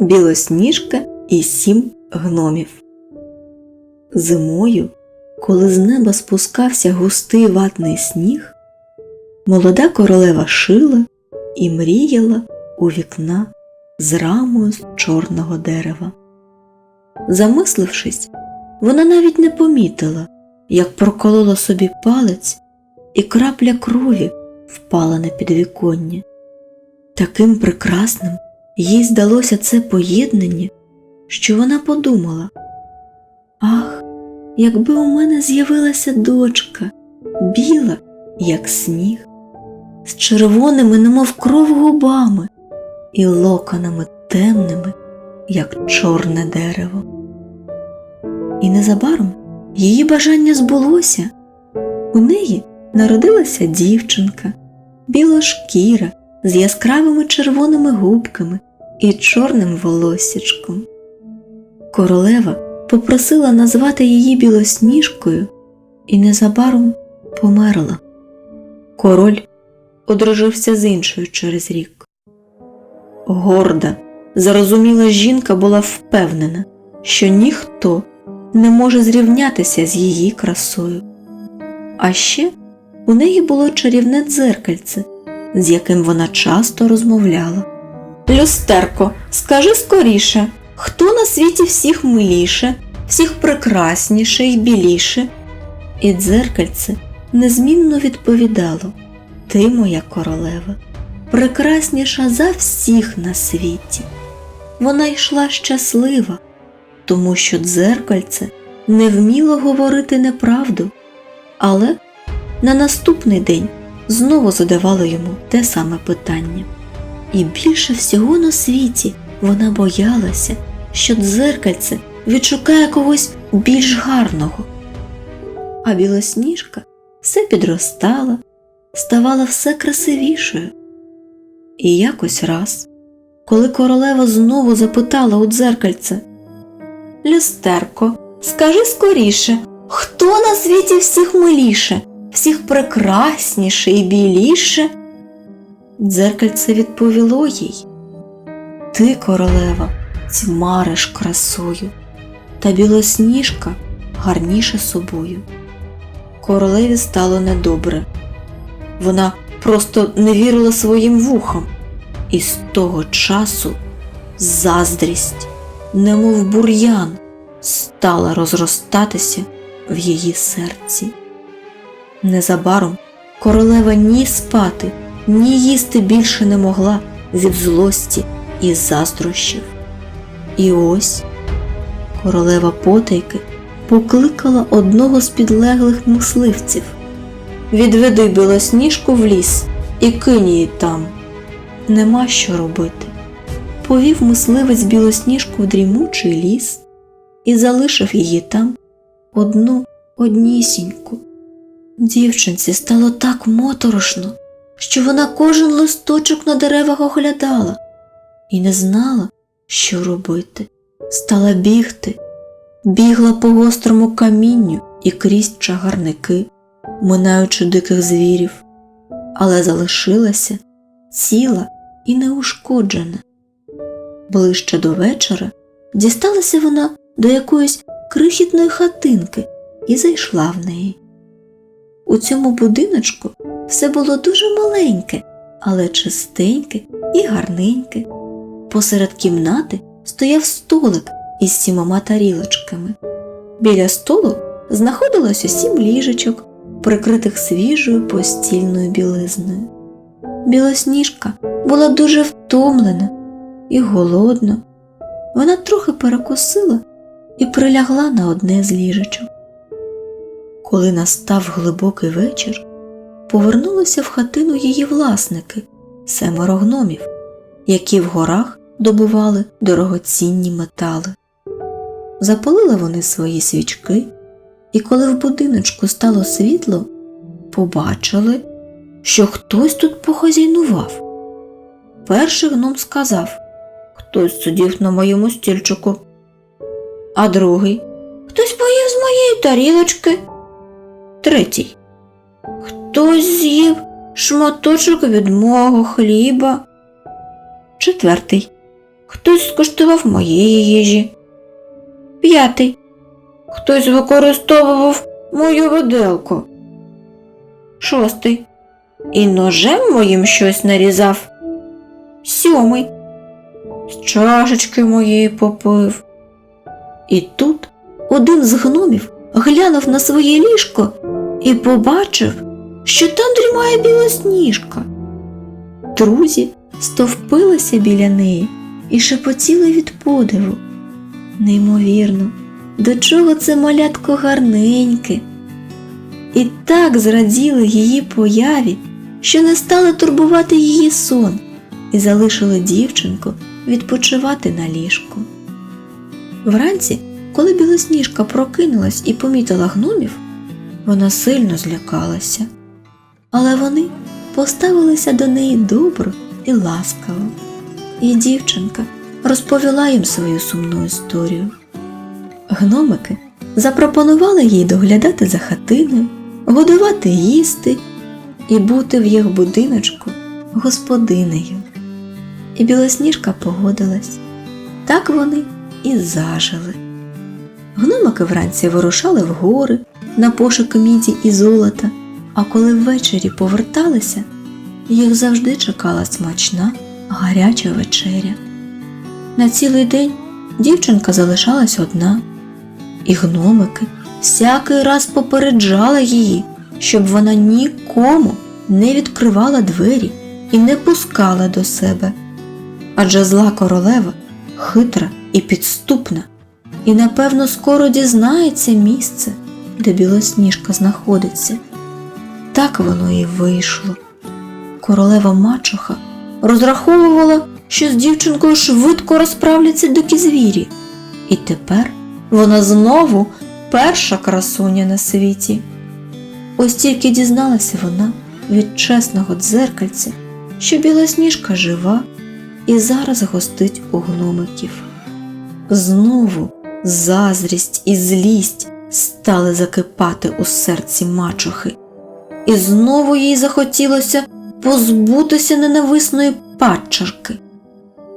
Білосніжка і сім гномів. Зимою, коли з неба спускався густий ватний сніг, молода королева шила і мріяла у вікна з рамою з чорного дерева. Замислившись, вона навіть не помітила, як проколола собі палець, і крапля крові впала на підвіконня. Таким прекрасним їй здалося це поєднання, що вона подумала Ах, якби у мене з'явилася дочка, біла, як сніг, з червоними, немов кров губами, і локонами темними, як чорне дерево. І незабаром її бажання збулося. У неї народилася дівчинка, білошкіра з яскравими червоними губками і чорним волоссячком. Королева попросила назвати її білосніжкою і незабаром померла. Король одружився з іншою через рік. Горда, зарозуміла жінка була впевнена, що ніхто не може зрівнятися з її красою. А ще у неї було чарівне дзеркальце, з яким вона часто розмовляла. Люстерко, скажи скоріше, хто на світі всіх миліше, всіх прекрасніше і біліше? І дзеркальце незмінно відповідало Ти, моя королева, прекрасніша за всіх на світі. Вона йшла щаслива, тому що дзеркальце не вміло говорити неправду, але на наступний день знову задавало йому те саме питання. І більше всього на світі вона боялася, що дзеркальце відшукає когось більш гарного. А білосніжка все підростала, ставала все красивішою. І якось раз, коли королева знову запитала у дзеркальце Люстерко, скажи скоріше, хто на світі всіх миліше, всіх прекрасніше і біліше? Дзеркальце відповіло їй Ти, королева, тьмариш красою, та білосніжка гарніше собою. Королеві стало недобре. Вона просто не вірила своїм вухам, і з того часу заздрість, немов бур'ян, стала розростатися в її серці. Незабаром королева ні спати, ні їсти більше не могла від злості і заздрощів. І ось королева потайки покликала одного з підлеглих мисливців Відведи білосніжку в ліс і кинь її там. Нема що робити. Повів мисливець білосніжку в дрімучий ліс і залишив її там одну однісіньку. Дівчинці стало так моторошно, що вона кожен листочок на деревах оглядала і не знала, що робити. Стала бігти, бігла по гострому камінню і крізь чагарники, минаючи диких звірів, але залишилася ціла і неушкоджена. Ближче до вечора дісталася вона до якоїсь крихітної хатинки і зайшла в неї. У цьому будиночку все було дуже маленьке, але чистеньке і гарненьке. Посеред кімнати стояв столик із сімома тарілочками. Біля столу знаходилося сім ліжечок, прикритих свіжою постільною білизною. Білосніжка була дуже втомлена і голодна. Вона трохи перекусила і прилягла на одне з ліжечок. Коли настав глибокий вечір, повернулися в хатину її власники, семеро гномів, які в горах добували дорогоцінні метали. Запалили вони свої свічки, і коли в будиночку стало світло, побачили, що хтось тут похазяйнував. Перший гном сказав Хтось сидів на моєму стільчику, а другий Хтось поїв з моєї тарілочки. Третій. Хтось з'їв шматочок від мого хліба. Четвертий. Хтось скуштував моєї їжі. П'ятий. Хтось використовував мою виделку. Шостий. І ножем моїм щось нарізав. Сьомий. З чашечки моєї попив. І тут один з гномів глянув на своє ліжко і побачив, що там дрімає білосніжка. Друзі стовпилися біля неї і шепотіли від подиву. Неймовірно, до чого це малятко гарненьке. І так зраділи її появі, що не стали турбувати її сон і залишили дівчинку відпочивати на ліжку. Вранці, коли білосніжка прокинулась і помітила гномів, вона сильно злякалася, але вони поставилися до неї добро і ласкаво, і дівчинка розповіла їм свою сумну історію. Гномики запропонували їй доглядати за хатиною, годувати їсти і бути в їх будиночку господинею. І білосніжка погодилась. Так вони і зажили. Гномики вранці вирушали в гори на пошуки міді і золота, а коли ввечері поверталися, їх завжди чекала смачна гаряча вечеря. На цілий день дівчинка залишалась одна, і гномики всякий раз попереджали її, щоб вона нікому не відкривала двері і не пускала до себе. Адже зла королева хитра і підступна, і напевно скоро дізнається місце, де білосніжка знаходиться. Так воно і вийшло. Королева мачуха розраховувала, що з дівчинкою швидко розправляться дикі звірі, і тепер вона знову перша красуня на світі. Ось тільки дізналася вона від чесного дзеркальця, що білосніжка жива і зараз гостить у гномиків. Знову заздрість і злість стали закипати у серці мачухи, і знову їй захотілося позбутися ненависної падчарки.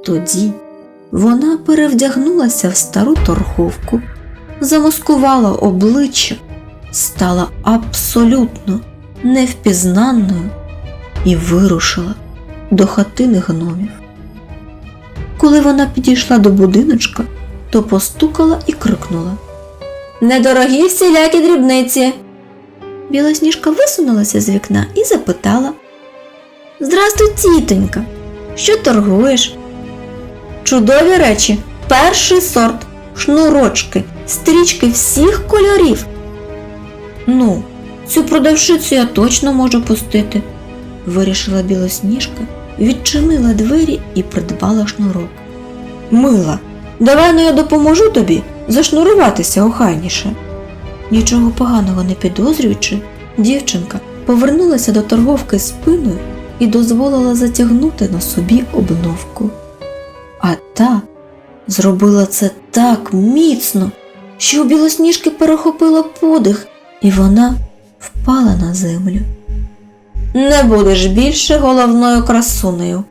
Тоді вона перевдягнулася в стару торговку, замаскувала обличчя, стала абсолютно невпізнанною і вирушила до хатини гномів. Коли вона підійшла до будиночка, то постукала і крикнула Недорогі всілякі дрібниці. Білосніжка висунулася з вікна і запитала Здрастуй, тітонька. Що торгуєш? Чудові речі, перший сорт, шнурочки, стрічки всіх кольорів. Ну, цю продавщицю я точно можу пустити, вирішила білосніжка, відчинила двері і придбала шнурок. Мила, давай ну я допоможу тобі зашнуруватися охайніше. Нічого поганого не підозрюючи, дівчинка повернулася до торговки спиною і дозволила затягнути на собі обновку. А та зробила це так міцно, що у білосніжки перехопило подих, і вона впала на землю. Не будеш більше головною красунею,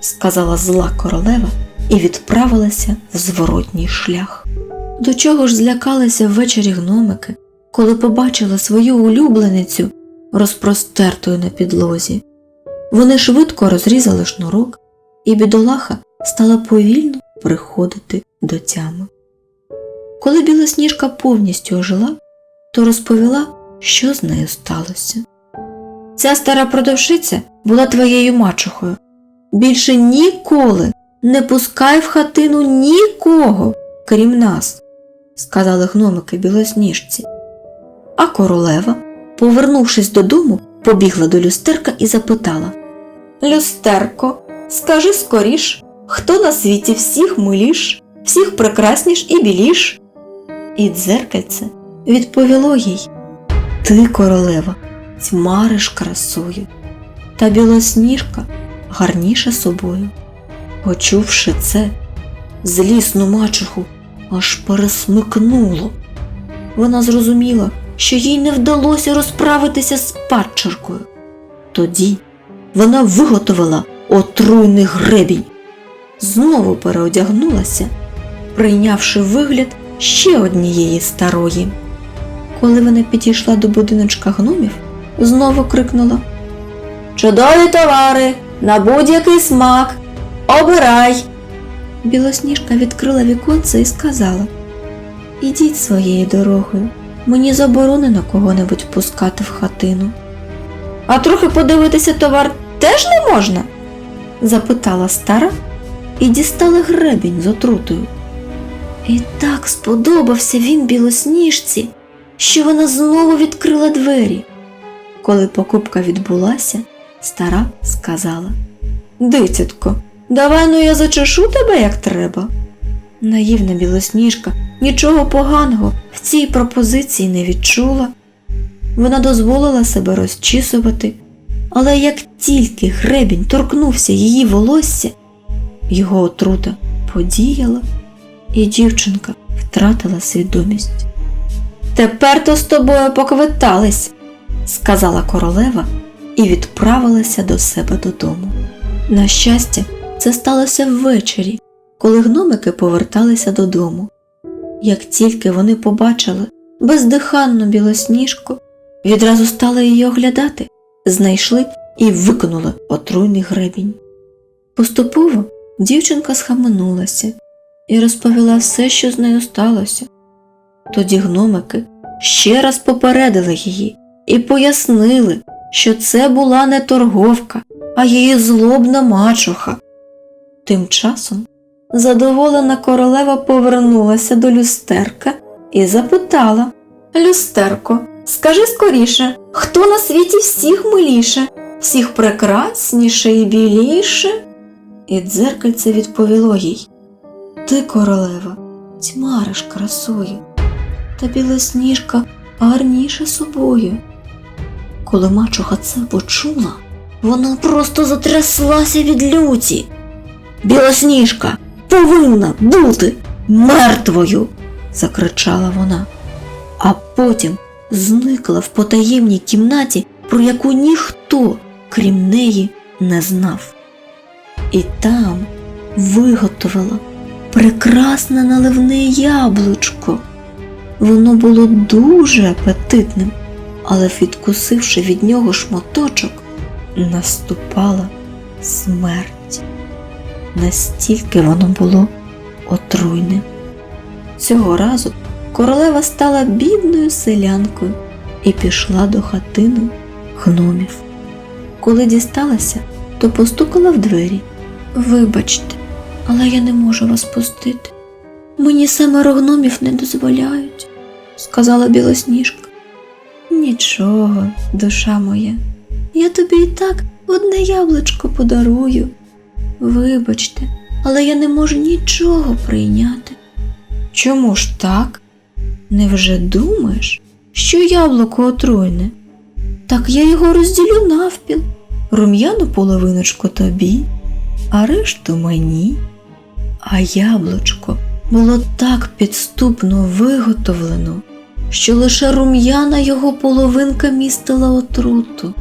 сказала зла королева і відправилася в зворотній шлях. До чого ж злякалися ввечері гномики, коли побачили свою улюбленицю розпростертою на підлозі. Вони швидко розрізали шнурок, і бідолаха стала повільно приходити до тями. Коли білосніжка повністю ожила, то розповіла, що з нею сталося. Ця стара продавщиця була твоєю мачухою. Більше ніколи не пускай в хатину нікого, крім нас, сказали гномики білосніжці. А королева, повернувшись додому, побігла до люстерка і запитала Люстерко, скажи скоріш, хто на світі всіх миліш, всіх прекрасніш і біліш? І дзеркальце відповіло їй Ти, королева, тьмариш красою, та білосніжка гарніша собою. Почувши це, злісну мачуху аж пересмикнуло. Вона зрозуміла, що їй не вдалося розправитися з падчеркою. Тоді вона виготовила отруйний гребінь знову переодягнулася, прийнявши вигляд ще однієї старої. Коли вона підійшла до будиночка гномів, знову крикнула Чудові товари! На будь-який смак! Обирай! Білосніжка відкрила віконце і сказала Ідіть своєю дорогою, мені заборонено кого-небудь пускати в хатину. А трохи подивитися товар теж не можна? запитала стара і дістала гребінь з отрутою. І так сподобався він білосніжці, що вона знову відкрила двері. Коли покупка відбулася, стара сказала Дитятко, давай ну я зачешу тебе як треба. Наївна білосніжка нічого поганого в цій пропозиції не відчула. Вона дозволила себе розчісувати, але як тільки гребінь торкнувся її волосся, його отрута подіяла, і дівчинка втратила свідомість. Тепер то з тобою поквитались, сказала королева і відправилася до себе додому. На щастя, це сталося ввечері, коли гномики поверталися додому. Як тільки вони побачили бездиханну білосніжку, відразу стали її оглядати, знайшли і викинули отруйний гребінь. Поступово дівчинка схаменулася і розповіла все, що з нею сталося. Тоді гномики ще раз попередили її і пояснили, що це була не торговка, а її злобна мачуха. Тим часом задоволена королева повернулася до люстерка і запитала Люстерко, скажи скоріше, хто на світі всіх миліше, всіх прекрасніше і біліше? І дзеркальце відповіло їй Ти, королева, тьмариш красою, та білосніжка гарніша собою. Коли мачуха це почула, вона просто затряслася від люті. Білосніжка повинна бути мертвою, закричала вона, а потім зникла в потаємній кімнаті, про яку ніхто, крім неї, не знав. І там виготовила прекрасне наливне яблучко. Воно було дуже апетитним, але відкусивши від нього шматочок, наступала смерть. Настільки воно було отруйним. Цього разу королева стала бідною селянкою і пішла до хатини гномів. Коли дісталася, то постукала в двері. Вибачте, але я не можу вас пустити. Мені семеро гномів не дозволяють, сказала білосніжка. Нічого, душа моя, я тобі і так одне яблучко подарую. Вибачте, але я не можу нічого прийняти. Чому ж так? Невже думаєш, що яблуко отруйне? Так я його розділю навпіл, рум'яну половиночку тобі, а решту мені. А яблучко було так підступно виготовлено, що лише рум'яна його половинка містила отруту.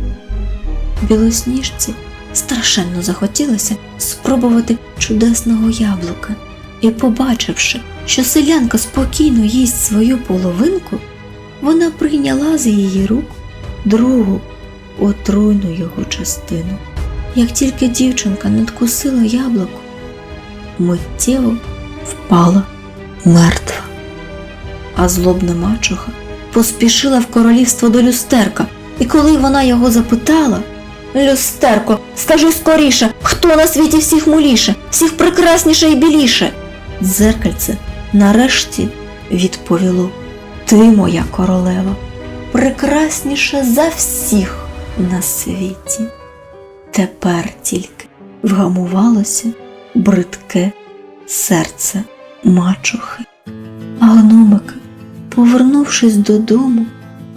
Білосніжці страшенно захотілося спробувати чудесного яблука, і, побачивши, що селянка спокійно їсть свою половинку, вона прийняла з її рук другу отруйну його частину. Як тільки дівчинка надкусила яблуко, миттєво впала мертва. А злобна мачуха поспішила в королівство до люстерка, і коли вона його запитала Люстерко, скажи скоріше, хто на світі всіх муліше, всіх прекрасніше і біліше? Дзеркальце нарешті відповіло Ти моя королева, прекрасніша за всіх на світі. Тепер тільки вгамувалося бридке серце мачухи. А гномики, повернувшись додому,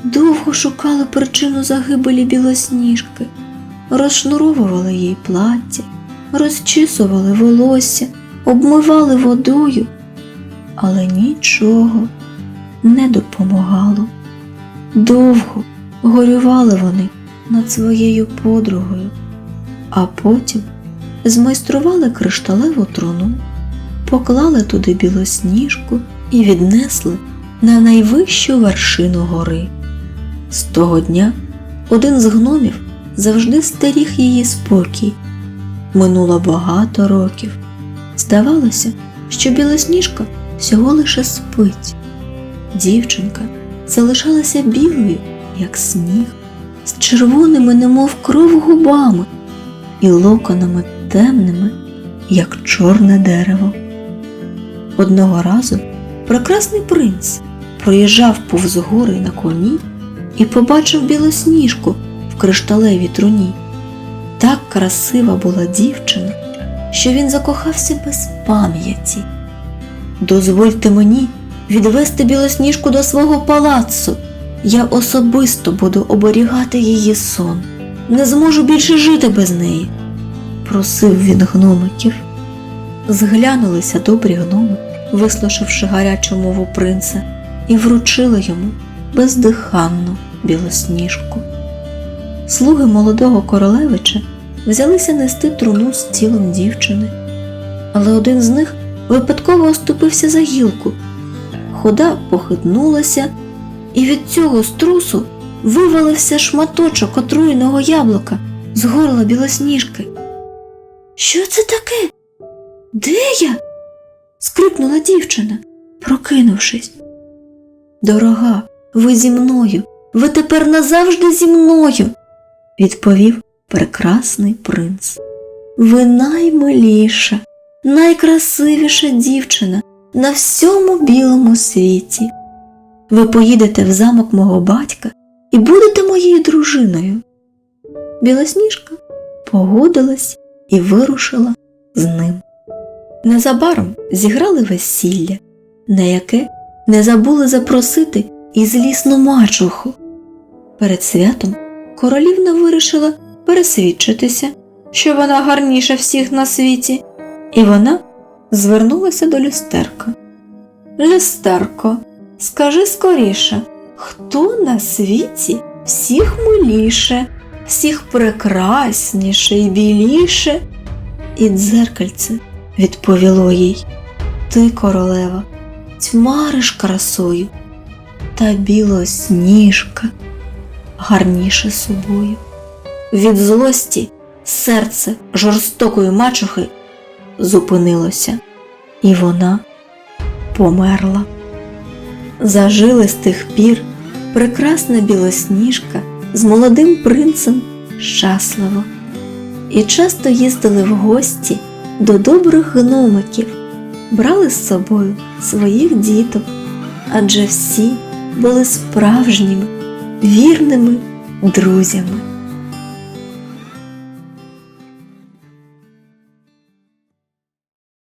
довго шукали причину загибелі білосніжки, розшнуровували їй плаття, розчісували волосся, обмивали водою, але нічого не допомагало. Довго горювали вони над своєю подругою, а потім змайстрували кришталеву труну, поклали туди білосніжку і віднесли на найвищу вершину гори. З того дня один з гномів завжди стеріг її спокій. Минуло багато років. Здавалося, що білосніжка всього лише спить. Дівчинка залишалася білою, як сніг, з червоними, немов кров губами, і локонами темними, як чорне дерево. Одного разу прекрасний принц проїжджав повз гори на коні і побачив білосніжку кришталевій труні. Так красива була дівчина, що він закохався без пам'яті. Дозвольте мені відвести білосніжку до свого палацу. Я особисто буду оберігати її сон. Не зможу більше жити без неї, просив він гномиків. Зглянулися добрі гноми, вислушавши гарячу мову принца, і вручили йому бездиханну білосніжку. Слуги молодого королевича взялися нести труну з тілом дівчини, але один з них випадково оступився за гілку. Хода похитнулася, і від цього струсу вивалився шматочок отруєного яблука з горла білосніжки. Що це таке? Де я? скрикнула дівчина, прокинувшись. Дорога, ви зі мною, ви тепер назавжди зі мною, відповів прекрасний принц. Ви наймиліша, найкрасивіша дівчина на всьому білому світі. Ви поїдете в замок мого батька і будете моєю дружиною. Білосніжка погодилась і вирушила з ним. Незабаром зіграли весілля, на яке не забули запросити і злісну мачуху. Перед святом королівна вирішила пересвідчитися, що вона гарніша всіх на світі, і вона звернулася до люстерка. Люстерко, скажи скоріше, хто на світі всіх миліше, всіх прекрасніше і біліше? І дзеркальце відповіло їй Ти, королева, тьмариш красою, та білосніжка гарніше собою. Від злості серце жорстокої мачухи зупинилося, і вона померла. Зажили з тих пір прекрасна білосніжка з молодим принцем щасливо і часто їздили в гості до добрих гномиків, брали з собою своїх діток, адже всі були справжніми вірними друзями.